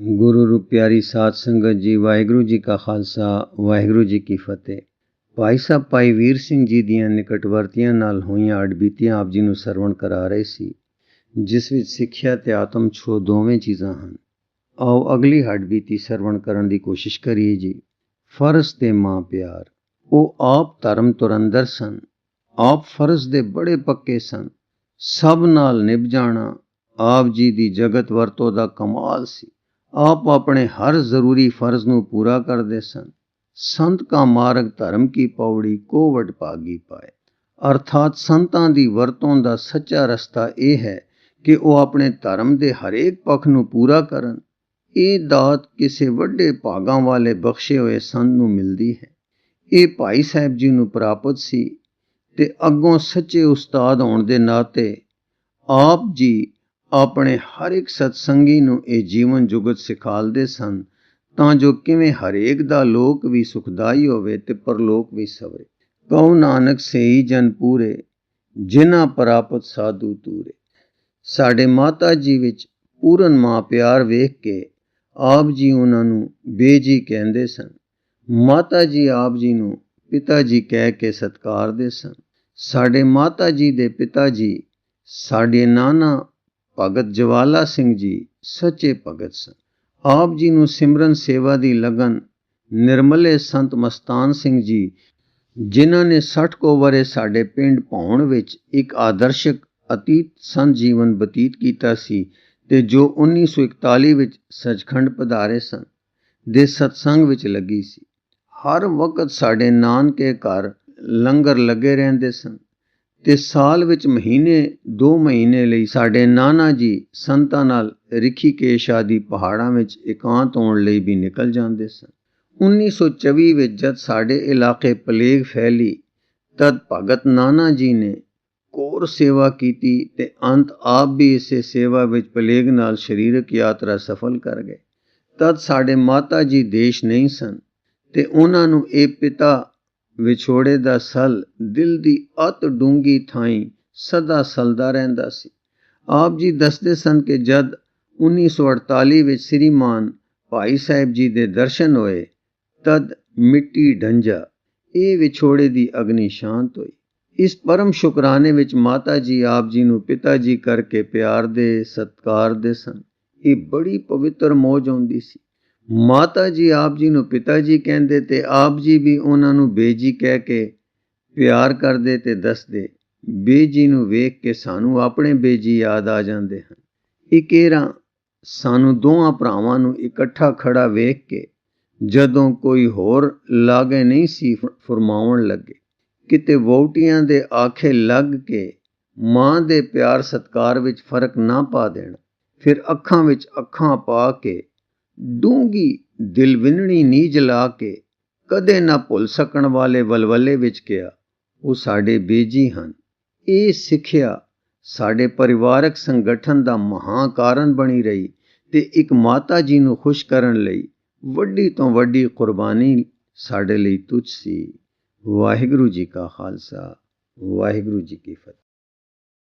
ਗੁਰੂ ਰੂ ਪਿਆਰੀ ਸਾਧ ਸੰਗਤ ਜੀ, ਵਾਹਿਗੁਰੂ ਜੀ ਕਾ ਖਾਲਸਾ, ਵਾਹਿਗੁਰੂ ਜੀ ਕੀ ਫਤਿਹ। ਭਾਈ ਸਾਹਿਬ, ਭਾਈ ਵੀਰ ਸਿੰਘ ਜੀ ਦੀਆਂ ਨਿਕਟਵਰਤੀਆਂ ਨਾਲ ਹੋਈਆਂ ਅਡਬੀਤੀਆਂ ਆਪ ਜੀ ਨੂੰ ਸਰਵਣ ਕਰਾ ਰਹੇ ਸੀ, ਜਿਸ ਵਿੱਚ ਸਿੱਖਿਆ ਤੇ ਆਤਮ ਛੋ ਦੋਵੇਂ ਚੀਜ਼ਾਂ ਹਨ। ਆਓ ਅਗਲੀ ਹੱਡਬੀਤੀ ਸਰਵਣ ਕਰਨ ਦੀ ਕੋਸ਼ਿਸ਼ ਕਰੀਏ ਜੀ। ਫਰਜ਼ ਤੇ ਮਾਂ ਪਿਆਰ, ਉਹ ਆਪ ਧਰਮ ਤੁਰੰਦਰ ਸਨ, ਆਪ ਫਰਜ਼ ਦੇ ਬੜੇ ਪੱਕੇ ਸਨ, ਸਭ ਨਾਲ ਨਿਭ ਜਾਣਾ ਆਪ ਜੀ ਦੀ ਜਗਤ ਵਰਤੋਂ ਦਾ ਕਮਾਲ ਸੀ। ਆਪ ਆਪਣੇ ਹਰ ਜ਼ਰੂਰੀ ਫਰਜ਼ ਨੂੰ ਪੂਰਾ ਕਰਦੇ ਸਨ। ਸੰਤ ਕਾ ਮਾਰਗ ਧਰਮ ਕੀ ਪੌੜੀ ਕੋਵਟ ਪਾਗੀ ਪਾਏ। ਅਰਥਾਤ ਸੰਤਾਂ ਦੀ ਵਰਤੋਂ ਦਾ ਸੱਚਾ ਰਸਤਾ ਇਹ ਹੈ ਕਿ ਉਹ ਆਪਣੇ ਧਰਮ ਦੇ ਹਰੇਕ ਪੱਖ ਨੂੰ ਪੂਰਾ ਕਰਨ। ਇਹ ਦਾਤ ਕਿਸੇ ਵੱਡੇ ਭਾਗਾਂ ਵਾਲੇ ਬਖਸ਼ੇ ਹੋਏ ਸੰਤ ਨੂੰ ਮਿਲਦੀ ਹੈ। ਇਹ ਭਾਈ ਸਾਹਿਬ ਜੀ ਨੂੰ ਪ੍ਰਾਪਤ ਸੀ ਤੇ ਅੱਗੋਂ ਸੱਚੇ ਉਸਤਾਦ ਹੋਣ ਦੇ ਨਾਤੇ ਆਪ ਜੀ ਆਪਣੇ ਹਰ ਇੱਕ ਸਤਸੰਗੀ ਨੂੰ ਇਹ ਜੀਵਨ ਜੁਗਤ ਸਿਖਾਲਦੇ ਸਨ, ਤਾਂ ਜੋ ਕਿਵੇਂ ਹਰੇਕ ਦਾ ਲੋਕ ਵੀ ਸੁਖਦਾਈ ਹੋਵੇ ਤੇ ਪਰਲੋਕ ਵੀ ਸਵਰੇ। ਕਉ ਨਾਨਕ ਸਹੀ ਜਨ ਪੂਰੇ, ਜਿਨ੍ਹਾਂ ਪ੍ਰਾਪਤ ਸਾਧੂ ਤੂਰੇ। ਸਾਡੇ ਮਾਤਾ ਜੀ ਵਿੱਚ ਪੂਰਨ ਮਾਂ ਪਿਆਰ ਵੇਖ ਕੇ ਆਪ ਜੀ ਉਹਨਾਂ ਨੂੰ ਬੇਜੀ ਕਹਿੰਦੇ ਸਨ। ਮਾਤਾ ਜੀ ਆਪ ਜੀ ਨੂੰ ਪਿਤਾ ਜੀ ਕਹਿ ਕੇ ਸਤਕਾਰਦੇ ਸਨ। ਸਾਡੇ ਮਾਤਾ ਜੀ ਦੇ ਪਿਤਾ ਜੀ ਸਾਡੇ ਨਾਨਾ ਭਗਤ ਜਵਾਲਾ ਸਿੰਘ ਜੀ ਸੱਚੇ ਭਗਤ ਸਨ। ਆਪ ਜੀ ਨੂੰ ਸਿਮਰਨ ਸੇਵਾ ਦੀ ਲਗਨ ਨਿਰਮਲੇ ਸੰਤ ਮਸਤਾਨ ਸਿੰਘ ਜੀ, ਜਿਨ੍ਹਾਂ ਨੇ 60 ਕੋ ਵਰੇ ਸਾਡੇ ਪਿੰਡ ਭੌਣ ਵਿੱਚ ਇੱਕ ਆਦਰਸ਼ਕ ਅਤੀਤ ਸੰਤ ਜੀਵਨ ਬਤੀਤ ਕੀਤਾ ਸੀ ਤੇ ਜੋ 1941 ਵਿੱਚ ਸੱਚਖੰਡ ਪਧਾਰੇ ਸਨ, ਦੇ ਸਤਸੰਗ ਵਿੱਚ ਲੱਗੀ ਸੀ। ਹਰ ਵਕਤ ਸਾਡੇ ਨਾਨਕੇ ਘਰ ਲੰਗਰ ਲੱਗੇ ਰਹਿੰਦੇ ਸਨ। ਤੇ ਸਾਲ ਵਿੱਚ ਮਹੀਨੇ 2 ਮਹੀਨੇ ਲਈ ਸਾਡੇ ਨਾਨਾ ਜੀ ਸੰਤਾਂ ਨਾਲ ਰਿਖੀਕੇਸ਼ ਆਦੀ ਪਹਾੜਾਂ ਵਿੱਚ ਇਕਾਂਤ ਹੋਣ ਲਈ ਵੀ ਨਿਕਲ ਜਾਂਦੇ ਸਨ। 1924 ਵਿੱਚ ਜਦ ਸਾਡੇ ਇਲਾਕੇ ਪਲੇਗ ਫੈਲੀ, ਤਦ ਭਗਤ ਨਾਨਾ ਜੀ ਨੇ ਕੋਰ ਸੇਵਾ ਕੀਤੀ ਤੇ ਅੰਤ ਆਪ ਵੀ ਇਸੇ ਸੇਵਾ ਵਿੱਚ ਪਲੇਗ ਨਾਲ ਸਰੀਰਕ ਯਾਤਰਾ ਸਫਲ ਕਰ ਗਏ। ਤਦ ਸਾਡੇ ਮਾਤਾ ਜੀ ਦੇਸ਼ ਨਹੀਂ ਸਨ ਤੇ ਉਹਨਾਂ ਨੂੰ ਇਹ ਪਿਤਾ ਵਿਛੋੜੇ ਦਾ ਸਲ ਦਿਲ ਦੀ ਅਤ ਡੂੰਗੀ ਥਾਈ ਸਦਾ ਸਲਦਾ ਰਹਿੰਦਾ ਸੀ। ਆਪ ਜੀ ਦੱਸਦੇ ਸਨ ਕਿ ਜਦ 1948 ਵਿੱਚ ਸ੍ਰੀਮਾਨ ਭਾਈ ਸਾਹਿਬ ਜੀ ਦੇ ਦਰਸ਼ਨ ਹੋਏ, ਤਦ ਮਿੱਟੀ ਢੰਜਾ ਇਹ ਵਿਛੋੜੇ ਦੀ ਅਗਨੀ ਸ਼ਾਂਤ ਹੋਈ। ਇਸ ਪਰਮ ਸ਼ੁਕਰਾਨੇ ਵਿੱਚ ਮਾਤਾ ਜੀ ਆਪ ਜੀ ਨੂੰ ਪਿਤਾ ਜੀ ਕਰਕੇ ਪਿਆਰ ਦੇ, ਸਤਕਾਰ ਦੇ ਸਨ। ਇਹ ਬੜੀ ਪਵਿੱਤਰ ਮੋਜ ਆਉਂਦੀ ਸੀ। ਮਾਤਾ ਜੀ ਆਪ ਜੀ ਨੂੰ ਪਿਤਾ ਜੀ ਕਹਿੰਦੇ ਤੇ ਆਪ ਜੀ ਵੀ ਉਹਨਾਂ ਨੂੰ ਬੇਜੀ ਕਹਿ ਕੇ ਪਿਆਰ ਕਰਦੇ ਤੇ ਦੱਸਦੇ, ਬੇਜੀ ਨੂੰ ਵੇਖ ਕੇ ਸਾਨੂੰ ਆਪਣੇ ਬੇਜੀ ਯਾਦ ਆ ਜਾਂਦੇ ਹਨ। ਇਕੇਰਾ ਸਾਨੂੰ ਦੋਹਾਂ ਭਰਾਵਾਂ ਨੂੰ ਇਕੱਠਾ ਖੜਾ ਵੇਖ ਕੇ ਜਦੋਂ ਕੋਈ ਹੋਰ ਲਾਗੇ ਨਹੀਂ ਸੀ ਫਰਮਾਉਣ ਲੱਗੇ, ਕਿਤੇ ਵੋਟੀਆਂ ਦੇ ਆਖੇ ਲੱਗ ਕੇ ਮਾਂ ਦੇ ਪਿਆਰ ਸਤਕਾਰ ਵਿੱਚ ਫ਼ਰਕ ਨਾ ਪਾ ਦੇਣਾ, ਫਿਰ ਅੱਖਾਂ ਵਿੱਚ ਅੱਖਾਂ ਪਾ ਕੇ ਡੂੰਗੀ ਦਿਲ ਵਿੰਨਣੀ ਨੀਜ ਲਾ ਕੇ ਕਦੇ ਨਾ ਭੁੱਲ ਸਕਣ ਵਾਲੇ ਵਲਵਲੇ ਵਿੱਚ ਗਿਆ। ਉਹ ਸਾਡੇ ਬੇਜੀ ਹਨ। ਇਹ ਸਿੱਖਿਆ ਸਾਡੇ ਪਰਿਵਾਰਕ ਸੰਗਠਨ ਦਾ ਮਹਾ ਕਾਰਨ ਬਣੀ ਰਹੀ ਤੇ ਇੱਕ ਮਾਤਾ ਜੀ ਨੂੰ ਖੁਸ਼ ਕਰਨ ਲਈ ਵੱਡੀ ਤੋਂ ਵੱਡੀ ਕੁਰਬਾਨੀ ਸਾਡੇ ਲਈ ਤੁਝ ਸੀ। ਵਾਹਿਗੁਰੂ ਜੀ ਕਾ ਖਾਲਸਾ, ਵਾਹਿਗੁਰੂ ਜੀ ਕੀ ਫਤਿਹ।